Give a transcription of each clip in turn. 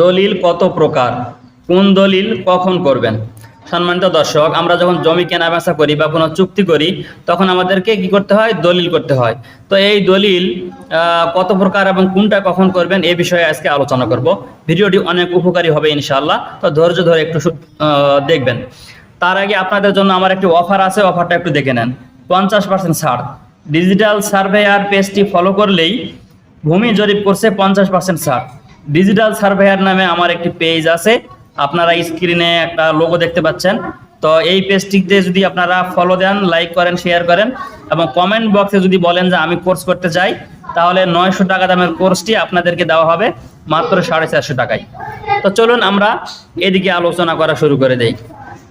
দলিল কত প্রকার? কোন দলিল কখন করবেন? সম্মানিত দর্শক, আমরা যখন জমি কেনা বেচা করি বা কোনো চুক্তি করি, তখন আমাদেরকে কি করতে হয়? দলিল করতে হয়। তো এই দলিল কত প্রকার এবং কোনটা কখন করবেন এই বিষয়ে আজকে আলোচনা করব। ভিডিওটি অনেক উপকারী হবে ইনশাআল্লাহ। তো ধৈর্য ধরে একটু দেখবেন। তার আগে আপনাদের জন্য আমার একটি অফার আছে, অফারটা একটু দেখে নেন। পঞ্চাশ পার্সেন্ট ছাড়। ডিজিটাল সার্ভেয়ার পেজটি ফলো করলেই ভূমি জরিপ করছে পঞ্চাশ পার্সেন্ট ছাড়। ডিজিটাল সার্ভেয়ার নামে আমার একটি পেজ আছে। আপনারা স্ক্রিনে একটা লোগো দেখতে পাচ্ছেন। তো এই পেজটিতে যদি আপনারা ফলো দেন লাইক করেন শেয়ার করেন এবং কমেন্ট বক্সে যদি বলেন যে আমি কোর্স করতে চাই, তাহলে নয়শো টাকা দামের কোর্সটি আপনাদেরকে দেওয়া হবে মাত্র সাড়ে চারশো টাকায়। তো চলুন আমরা এদিকে আলোচনা করা শুরু করে দেই।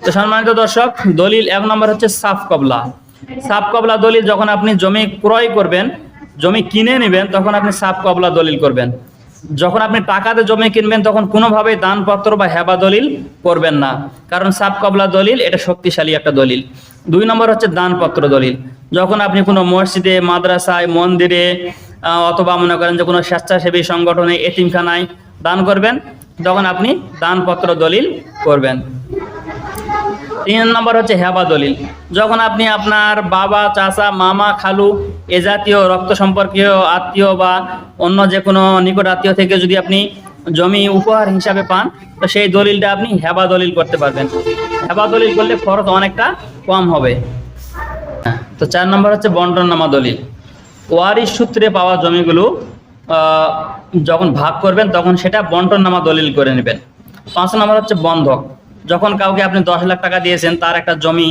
তো সম্মানিত দর্শক, দলিল এক নম্বর হচ্ছে সাফ কবলা। সাফ কবলা দলিল যখন আপনি জমি ক্রয় করবেন, জমি কিনে নেবেন, তখন আপনি সাফ কবলা দলিল করবেন। যখন আপনি টাকাতে জমি কিনবেন, তখন কোনোভাবেই দানপত্র বা হেবা দলিল করবেন না। কারণ সাবকবলা দলিল, এটা শক্তিশালী একটা দলিল। দুই নম্বর হচ্ছে দানপত্র দলিল। যখন আপনি কোনো মসজিদে, মাদ্রাসায়, মন্দিরে অথবা মনে করেন যে কোনো স্বেচ্ছাসেবী সংগঠনে, এতিমখানায় দান করবেন, তখন আপনি দানপত্র দলিল করবেন। তিন নম্বর হচ্ছে হেবা দলিল। যখন আপনি আপনার বাবা, চাচা, মামা, খালু এ জাতীয় রক্ত সম্পর্কীয় আত্মীয় বা অন্য যে কোনো নিকট আত্মীয় থেকে যদি আপনি জমি উপহার হিসাবে পান, তো সেই দলিলটা আপনি হেবা দলিল করতে পারবেন। হেবা দলিল করলে খরচ অনেকটা কম হবে। তো চার নম্বর হচ্ছে বন্টননামা দলিল। ওয়ারিশ সূত্রে পাওয়া জমিগুলো যখন ভাগ করবেন তখন সেটা বন্টননামা দলিল করে নেবেন। পাঁচ নম্বর হচ্ছে বন্ধক। যখন কাউকে আপনি দশ লাখ টাকা দিয়েছেন, তার একটা জমি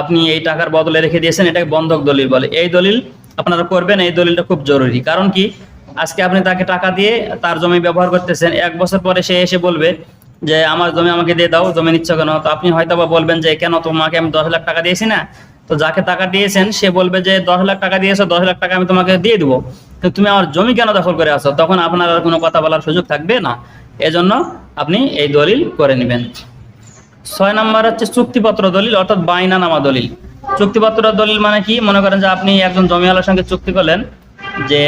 আপনি এই টাকার বদলে রেখে দিয়েছেন, এটাকে বন্ধক দলিল বলে। এই দলিল আপনারা করবেন, এই দলিলটা খুব জরুরি। কারণ কি? আজকে আপনি তাকে টাকা দিয়ে তার জমি ব্যবহার করতেছেন, এক বছর পরে সে এসে বলবে যে, আমার জমি আমাকে দিয়ে দাও, জমি নিচ্ছ কেন? তো আপনি হয়তো বা বলবেন যে, কেন তোমাকে আমি দশ লাখ টাকা দিয়েছি না? তো যাকে টাকা দিয়েছেন, সে বলবে যে, দশ লাখ টাকা দিয়েছ, দশ লাখ টাকা আমি তোমাকে দিয়ে দেবো। কিন্তু তুমি আমার জমি কেন দখল করে আসো তখন আপনার আর কোনো কথা বলার সুযোগ থাকবে না। এজন্য আপনি এই দলিল করে নেবেন। ছয় নম্বর হচ্ছে চুক্তিপত্র দলিল, অর্থাৎ বাইনা নামা দলিল। চুক্তিপত্র দলিল মানে কি? মনে করেন যে আপনি একজন জমিওয়ালার সঙ্গে চুক্তি করলেন যে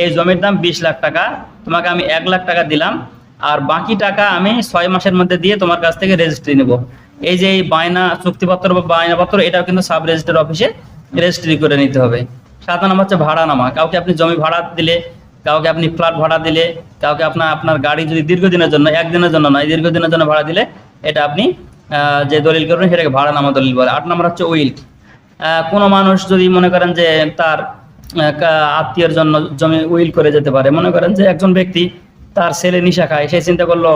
এই জমির দাম বিশ লাখ টাকা, তোমাকে আমি এক লাখ টাকা দিলাম, আর বাকি টাকা আমি ছয় মাসের মধ্যে দিয়ে তোমার কাছ থেকে রেজিস্ট্রি নেব। এই যে এই বায়না চুক্তিপত্র বা বায়নাপত্র এটাও কিন্তু সাব রেজিস্টার অফিসে রেজিস্ট্রি করে নিতে হবে। সাত নম্বর হচ্ছে ভাড়া নামা। কাউকে আপনি জমি ভাড়া দিলে, কাউকে আপনি ফ্ল্যাট ভাড়া দিলে, কাউকে আপনার আপনার গাড়ি যদি দীর্ঘদিনের জন্য, একদিনের জন্য নয়, দীর্ঘদিনের জন্য ভাড়া দিলে এটা আপনি যে দলিল করবেন সেটাকে ভাড়া নামা দলিল বলে। আট নম্বর হচ্ছে উইল। কোনো মানুষ যদি মনে করেন যে তার আত্মীয়ের জন্য জমি উইল করে যেতে পারে, মনে করেন যে একজন ব্যক্তি তার ছেলে নিশা খায়, সে চিন্তা করল,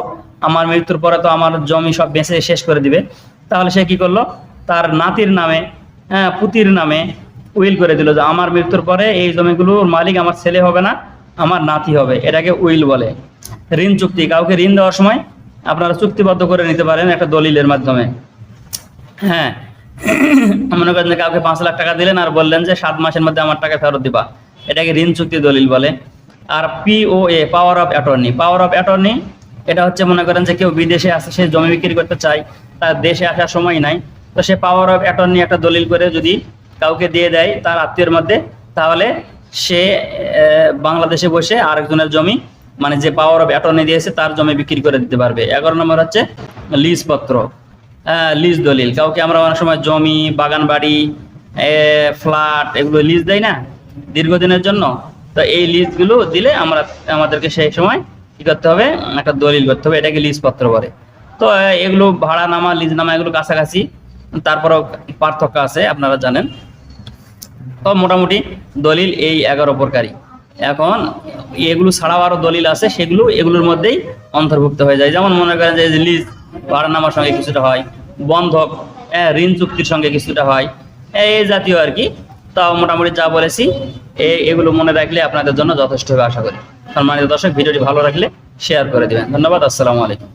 আমার মৃত্যুর পরে তো আমার জমি সব বেঁচে শেষ করে দিবে। তাহলে সে কি করল? তার নাতির নামে হ্যাঁ পুতির নামে উইল করে দিল যে, আমার মৃত্যুর পরে এই জমিগুলোর মালিক আমার ছেলে হবে না, আমার নাতি হবে। এটাকে উইল বলে। ঋণ চুক্তি, কাউকে ঋণ দেওয়ার সময় আপনারা চুক্তিবদ্ধ করে নিতে পারেন একটা দলিলের মাধ্যমে। হ্যাঁ। মনে করেন যে কাউকে পাঁচ লাখ টাকা দিলেন আর বললেন যে সাত মাসের মধ্যে আমার টাকা ফেরত দিবা। এটাকে ঋণ চুক্তি দলিল বলে। আর POA power of attorney power of attorney এটা হচ্ছে মনে করেন যে কেউ বিদেশে আসে, সে জমি বিক্রি করতে চায়, তার দেশে আসার সময় নাই। তো সে পাওয়ার অফ অ্যাটর্নি একটা দলিল করে যদি কাউকে দিয়ে দেয় তার আত্মীয়ের মধ্যে, তাহলে সে বাংলাদেশে বসে আরেকজনের জমি মানে যে পাওয়ার অফ অ্যাটর্নি দিয়েছে, তার জমি বিক্রি করে দিতে পারবে। এগারো নম্বর হচ্ছে লিজ পত্র লিজ দলিল। কাউকে আমরা অনেক সময় জমি, বাগান বাড়ি ফ্ল্যাট এগুলো লিজ দেয় না দীর্ঘদিনের জন্য। তো এই লিজগুলো দিলে আমরা, আমাদেরকে সেই সময় কি করতে হবে? একটা দলিল করতে হবে। এটাকে লিজ পত্র বলে। তো এগুলো ভাড়া নামা লিজ নামা এগুলো কাছাকাছি। তারপরেও পার্থক্য আছে, আপনারা জানেন। তো মোটামুটি দলিল এই এগারো প্রকারই। এখন এগুলো ছাড়াও আরও দলিল আছে সেগুলো এগুলোর মধ্যেই অন্তর্ভুক্ত হয়ে যায়। যেমন মনে করেন যে লিজ ভাড়ানামার সঙ্গে কিছুটা হয় বন্ধক হ্যাঁ, ঋণ চুক্তির সঙ্গে কিছুটা হয় এই জাতীয় আর কি। তাও মোটামুটি যা বলেছি এগুলো মনে রাখলে আপনাদের জন্য যথেষ্ট হবে আশা করি। সম্মানিত দর্শক ভিডিওটি ভালো রাখলে শেয়ার করে দেবেন। ধন্যবাদ আসসালামু আলাইকুম।